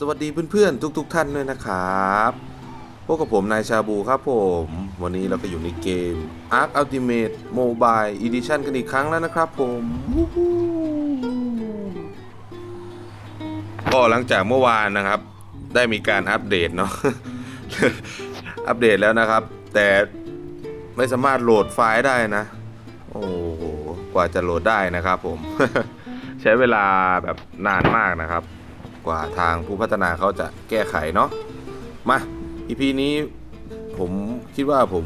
สวัสดีเพื่อนๆทุกๆทท่านด้วยนะครับพบกับผมนายชาบูครับผม วันนี้เราก็อยู่ในเกม Ark Ultimate Mobile Edition กันอีกครั้งแล้วนะครับผม ก็หลังจากเมื่อวานนะครับ ได้มีการอัปเดตเนาะอัปเดตแล้วนะครับ แต่ไม่สามารถโหลดไฟล์ได้นะ โอ้โหกว่าจะโหลดได้นะครับผม ใช้เวลาแบบนานมากนะครับ กว่าทางผู้พัฒนาเขาจะแก้ไขเนาะมา EP นี้ผมคิดว่าผม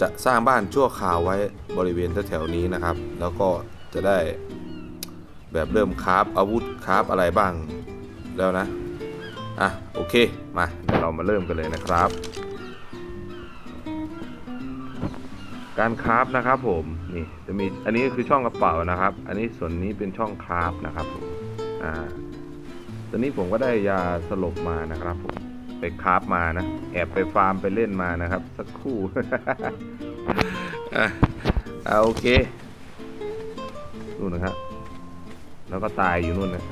จะสร้างบ้านชั่วคราวไว้บริเวณแถวๆนี้นะครับ แล้วก็จะได้แบบเริ่มคราฟอาวุธคราฟอะไรบ้างแล้วนะ อะ โอเค มาเดี๋ยวเรามาเริ่มกันเลยนะครับ การคราฟนะครับผม นี่จะมีอันนี้คือช่องกระเป๋านะครับ อันนี้ส่วนนี้เป็นช่องคราฟนะครับผมอ่า ตอนนี้ผมก็ได้ยาสลบมานะครับผมไปคาฟมานะ แอบไปฟาร์มไปเล่นมานะครับ สักครู่อะอะโอเคนู่นนะครับ แล้วก็ตายอยู่นู่นนะ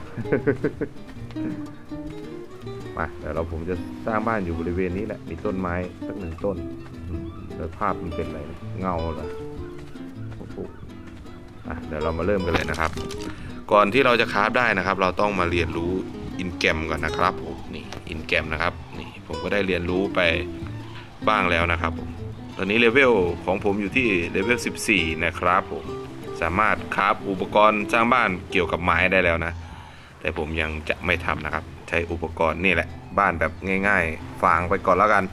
มาเดี๋ยวเราผมจะสร้างบ้านอยู่บริเวณนี้แหละ มีต้นไม้สักหนึ่งต้นแล้วภาพมันเป็นอะไรเงาเหรอโอ้โหอะเดี๋ยวเรามาเริ่มกันเลยนะครับ ก่อนที่เราจะคราฟได้นะครับ เราต้องมาเรียนรู้ อินแกรมก่อนนะครับผมนี่อินแกรมนะครับนี่ผมก็ได้เรียนรู้ไปบ้างแล้วนะครับผมตอนนี้เลเวลของผมอยู่ที่เลเวล 14 นะครับผมสามารถคราฟอุปกรณ์สร้างบ้านเกี่ยวกับไม้ได้แล้วนะ แต่ผมยังจะไม่ทำนะครับ ใช้อุปกรณ์นี่แหละ บ้านแบบง่ายๆ ฟางไปก่อนแล้วกัน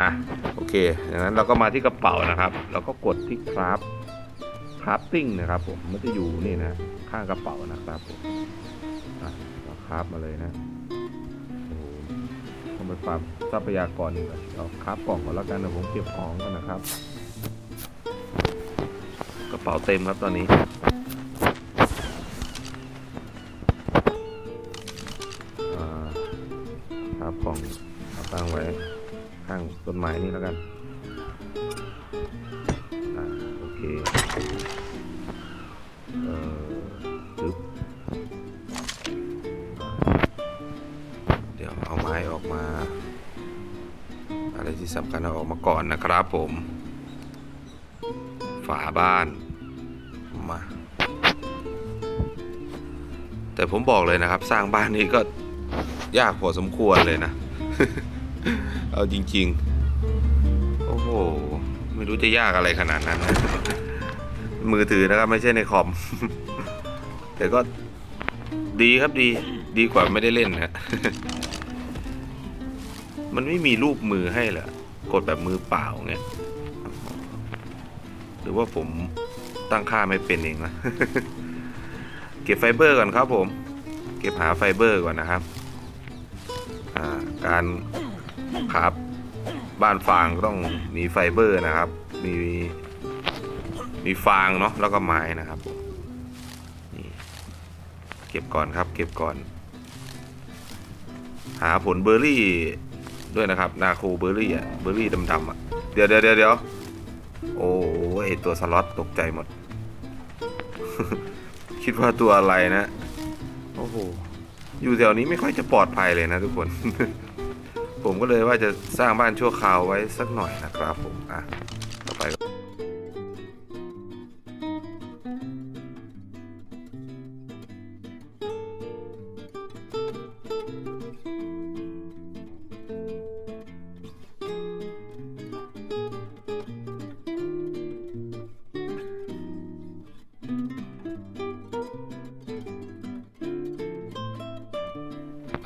อะโอเคดังนั้นเราก็มาที่กระเป๋านะครับแล้วก็กดที่คราฟคราฟติ้งนะครับผมมันจะอยู่นี่นะข้างกระเป๋านะครับผม อะเราคราฟมาเลยนะโอ้โหต้องไปฟาร์มทรัพยากรก่อนเอาคราฟกล่องก่อนแล้วกันนะผมเก็บของก่อนนะครับ กระเป๋าเต็มครับตอนนี้คราฟกล่องเอาตั้งไว้ข้างต้นไม้นี่แล้วกัน ที่สำคัญเอาออกมาก่อนนะครับผม ฝาบ้านมาแต่ผมบอกเลยนะครับ สร้างบ้านนี้ก็ยากพอสมควรเลยนะ เอาจริง ๆ โอ้โห ไม่รู้จะยากอะไรขนาดนั้นนะมือถือนะครับ ไม่ใช่ในคอม แต่ก็ดีครับดี ดีกว่าไม่ได้เล่นนะ มันไม่มีรูปมือให้เหรอ กดแบบมือเปล่าเงี้ยหรือว่าผมตั้งค่าไม่เป็นเองนะ เก็บไฟเบอร์ก่อนครับผม เก็บหาไฟเบอร์ก่อนนะครับ การครับบ้านฟางก็ต้องมีไฟเบอร์นะครับ มีมีฟางเนาะแล้วก็ไม้นะครับผมนี่เก็บก่อนครับ เก็บก่อน หาผลเบอร์รี่ ด้วยนะครับ นาโคเบอร์รี่อะเบอร์รี่ดำๆอะเดี๋ยวเดี๋ยวเดี๋ยวเดี๋ยวโอ้ยตัวสล็อตตกใจหมด คิดว่าตัวอะไรนะโอ้โหอยู่แถวนี้ไม่ค่อยจะปลอดภัยเลยนะทุกคน ผมก็เลยว่าจะสร้างบ้านชั่วคราวไว้สักหน่อยนะครับผมอะต่อไป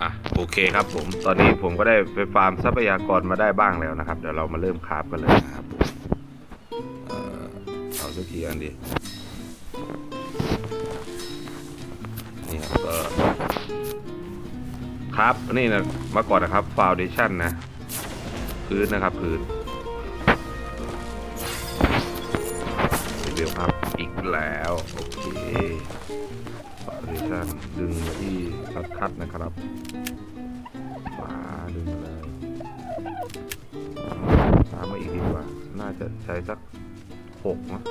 อะโอเคครับผม ตอนนี้ผมก็ได้ไปฟาร์มทรัพยากรมาได้บ้างแล้วนะครับ เดี๋ยวเรามาเริ่มคราฟกันเลยนะครับผมเอ่อเอาสักทีอันดีนี่ครับก็ครับนี่นะมาก่อนนะครับฟาวเดชั่นนะ พื้นนะครับพื้นเดี๋ยวครับอีกแล้ว โอเค ดึงมาที่คัดคัดนะครับมาดึงเลยตามมาอีกดีกว่า น่าจะใช้สักหกนะ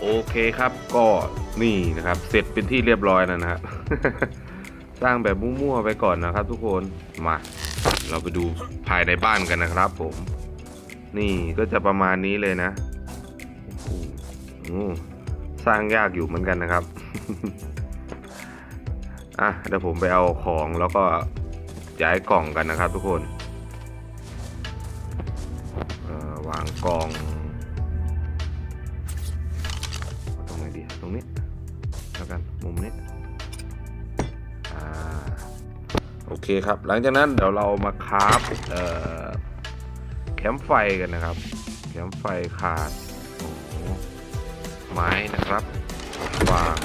โอเคครับก็นี่นะครับ เสร็จเป็นที่เรียบร้อยแล้วนะฮะสร้างแบบมั่วๆไปก่อนนะครับ ทุกคนมาเราไปดูภายในบ้านกันนะครับผม นี่ก็จะประมาณนี้เลยนะสร้างยากอยู่เหมือนกันนะครับอะเดี๋ยวผมไปเอาของแล้วก็ย้ายกล่องกันนะครับ ทุกคนวางกล่อง คครับ หลังจากนั้นเดี๋ยวเรามาคราฟเอ่อแคมไฟกันนะครับ แคมไฟขาดไม้นะครับวาง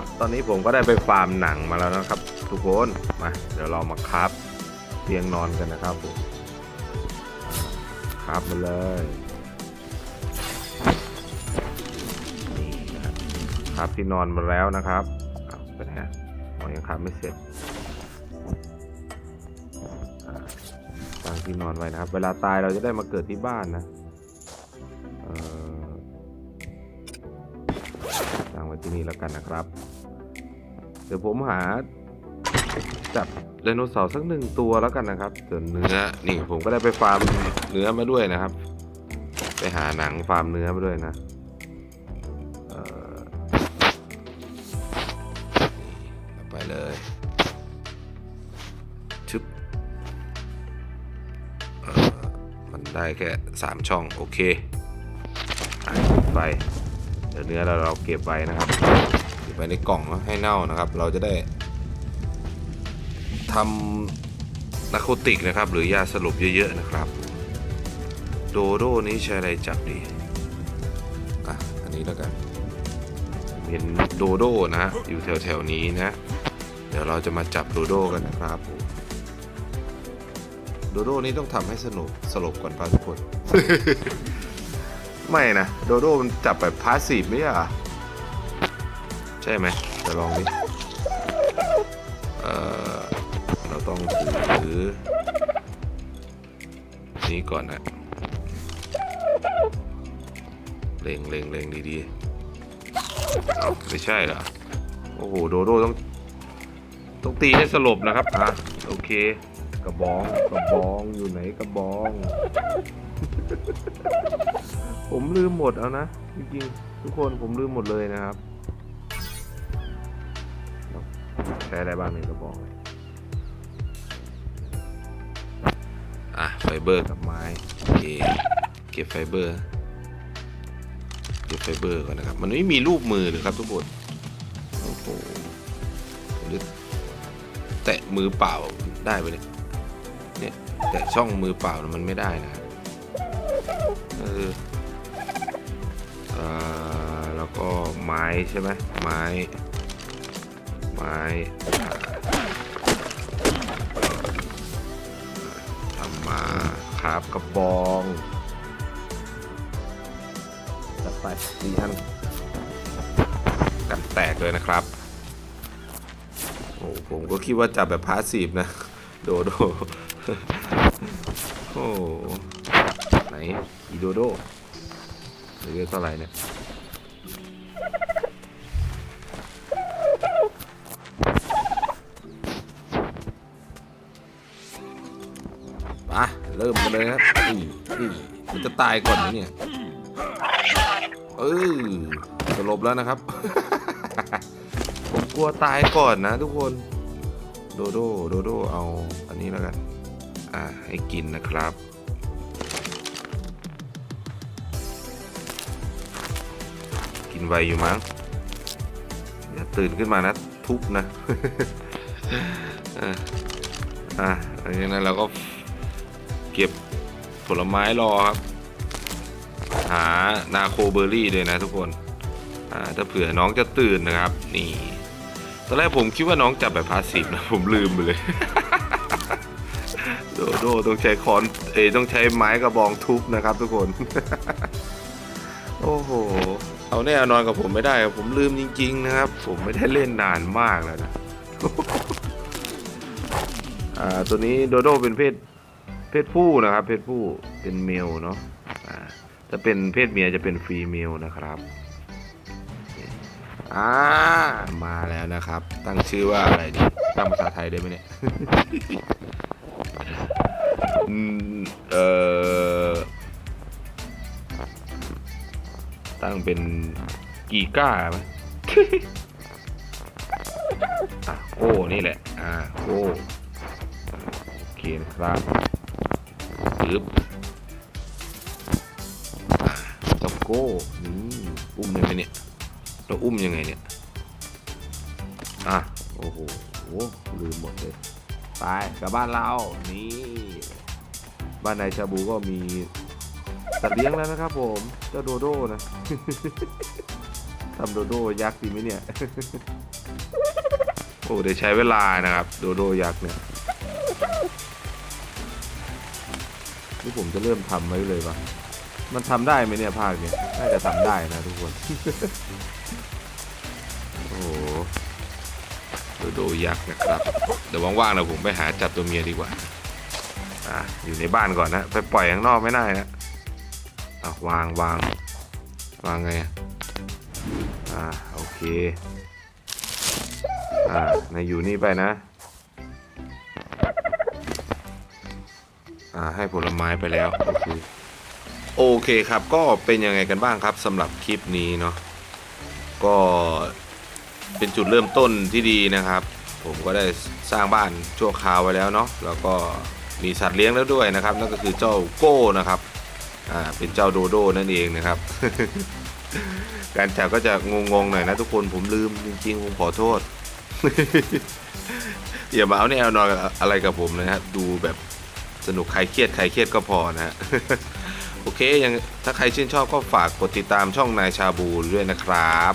ครับ ตอนนี้ผมก็ได้ไปฟาร์มหนังมาแล้วนะครับ ทุกคนมาเดี๋ยวเรามาคราฟเตียงนอนกันนะครับผมคราฟมาเลยนี่นะครับคราฟที่นอนมาแล้วนะครับอ้าไปไหนอ๋อยังคราฟไม่เสร็จอ่าตั้งที่นอนไว้นะครับ เวลาตายเราจะได้มาเกิดที่บ้านนะตั้งไว้ที่นี่แล้วกันนะครับ ดี๋ยวผมหาจับไดโนเสาร์สักหนึ่งตัวแล้วกันนะครับส่วนเนื้อนี่ผมก็ได้ไปฟาร์มเนื้อมาด้วยนะครับ ไปหาหนังฟาร์มเนื้อมาด้วยนะเอ่อไปเลยชึบเอ่อมันได้แค่สามช่องโอเคไปเดี๋ยวเนื้อเราเราเก็บไว้นะครับ ว้ในกล่องให้เน่านะครับ เราจะได้ทำนาโคติกนะครับ หรือยาสลบเยอะๆนะครับ โดโดนี้ใช้อะไรจับดีอะอันนี้แล้วกันเห็นโดโดนะฮะอยู่แถวๆนี้นะ เดี๋ยวเราจะมาจับโดโดกันนะครับโดโดนี่ต้องทำให้สนุกสลบก่อนป่ะทุกคน ไม่นะ โดโดมันจับแบบพาสซีฟไม่ใช่หรอ ใช่ไหมจะลองดิเออเราต้องถือนี้ก่อนนะเล็งเล็งเล็งดีๆเอาไม่ใช่เหรอ โอ้โห โดโดต้อง ต้องตีให้สลบนะครับ อะ โอเค กระบอง กระบอง อยู่ไหนกระบอง ผมลืมหมดเอานะ จริงๆ ทุกคนผมลืมหมดเลยนะครับ ใช้อะไรบ้างในกระบองเลยอะไฟเบอร์กับไม้โอเคเก็บไฟเบอร์ เก็บไฟเบอร์ก่อนนะครับ มันไม่มีรูปมือเลยครับทุกคนโอ้โหหรือแตะมือเปล่าได้ไปเนี่ยเนี่ยแตะช่องมือเปล่านะมันไม่ได้นะเออเอ่อแล้วก็ไม้ใช่ไหมไม้ ไม้ทำมาคราบกระบองจัดไปดีท่านกันแตกเลยนะครับโอ้ผมก็คิดว่าจับแบบพาสซีฟนะ โดโดโอ้ไหนอีโดโดเหลือเท่าไหร่เนี่ย เริ่มกันเลยครับอืออือมันจะตายก่อนนะเนี่ยเออสลบแล้วนะครับ ผมกลัวตายก่อนนะทุกคน โดโดโดโดเอาอันนี้แล้วกัน อ่าให้กินนะครับกินไวอยู่มั้งอย่าตื่นขึ้นมานะทุบนะ อ่าอ่าหลังจากนั้นเราก็ เก็บผลไม้รอครับ หานาโคเบอร์รี่ด้วยนะทุกคนอ่าถ้าเผื่อน้องจะตื่นนะครับ นี่ ตอนแรกผมคิดว่าน้องจับแบบพาสซีฟนะ ผมลืมไปเลย โดโดต้องใช้คอนเอยต้องใช้ไม้กระบองทุบนะครับ ทุกคน โอ้โห เอาแน่เอนอนกับผมไม่ได้ครับผมลืมจริง ๆ นะครับ ผมไม่ได้เล่นนานมากแล้วนะ อ่า ตัวนี้โดโดเป็นเพศ เพศผู้นะครับ เพศผู้เป็นเมลเนาะอ่าถ้าเป็นเพศเมียจะเป็นฟรีเมลนะครับอ่ามาแล้วนะครับ ตั้งชื่อว่าอะไรดีตั้งภาษาไทยได้ไหมเนี่ยเออตั้งเป็นกีก้าไหมอะโก้นี่แหละ อ่าโก้โอเคนะครับ ปึ๊บจ้าโก้นี่อุ้มได้ไหมเนี่ยเราอุ้มยังไงเนี่ย อะ โอ้โหลืมหมดเลยไปกลับบ้านเรา นี่ บ้านนายชาบูก็มีสัตว์เลี้ยงแล้วนะครับผม เจ้าโดโด้นะทำโดโด้ยักษ์ดีไหมเนี่ย โอ้เดี๋ยวใช้เวลานะครับ โดโดยักษ์เนี่ย นี่ผมจะเริ่มทำไว้เลยปะมันทำได้ไหมเนี่ยภาคเนี้ยน่าจะทำได้นะทุกคน โอ้โหโดโดยักษ์นะครับ เดี๋ยวว่างๆเราผมไปหาจับตัวเมียดีกว่า อะอยู่ในบ้านก่อนนะไปปล่อยข้างนอกไม่ได้นะอะวางวางวางไงอะอ่าโอเค อ่าในอยู่นี่ไปนะ ให้ผลไม้ไปแล้วโอเคโอเคครับก็เป็นยังไงกันบ้างครับสำหรับคลิปนี้เนาะก็เป็นจุดเริ่มต้นที่ดีนะครับ ผมก็ได้สร้างบ้านชั่วคราวไว้แล้วเนาะแล้วก็มีสัตว์เลี้ยงแล้วด้วยนะครับนั่นก็คือเจ้าโก้นะครับอ่าเป็นเจ้าโดโดนั่นเองนะครับ การจับก็จะงงๆหน่อยนะทุกคนผมลืมจริงๆผมขอโทษอย่ามาเอาแนวนอนอะไรกับผมนะครับดูแบบ สนุกใครเครียดใครเครียดก็พอนะฮะโอเคยังถ้าใครชื่นชอบก็ฝากกดติดตามช่องนายชาบูด้วยนะครับ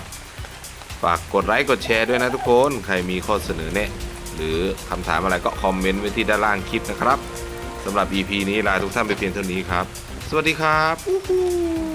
ฝากกดไลค์กดแชร์ด้วยนะทุกคนใครมีข้อเสนอแนะหรือคำถามอะไรก็คอมเมนต์ไว้ที่ด้านล่างคลิปนะครับสำหรับ EP นี้ลาทุกท่านไปเพียงเท่านี้ครับ สวัสดีครับ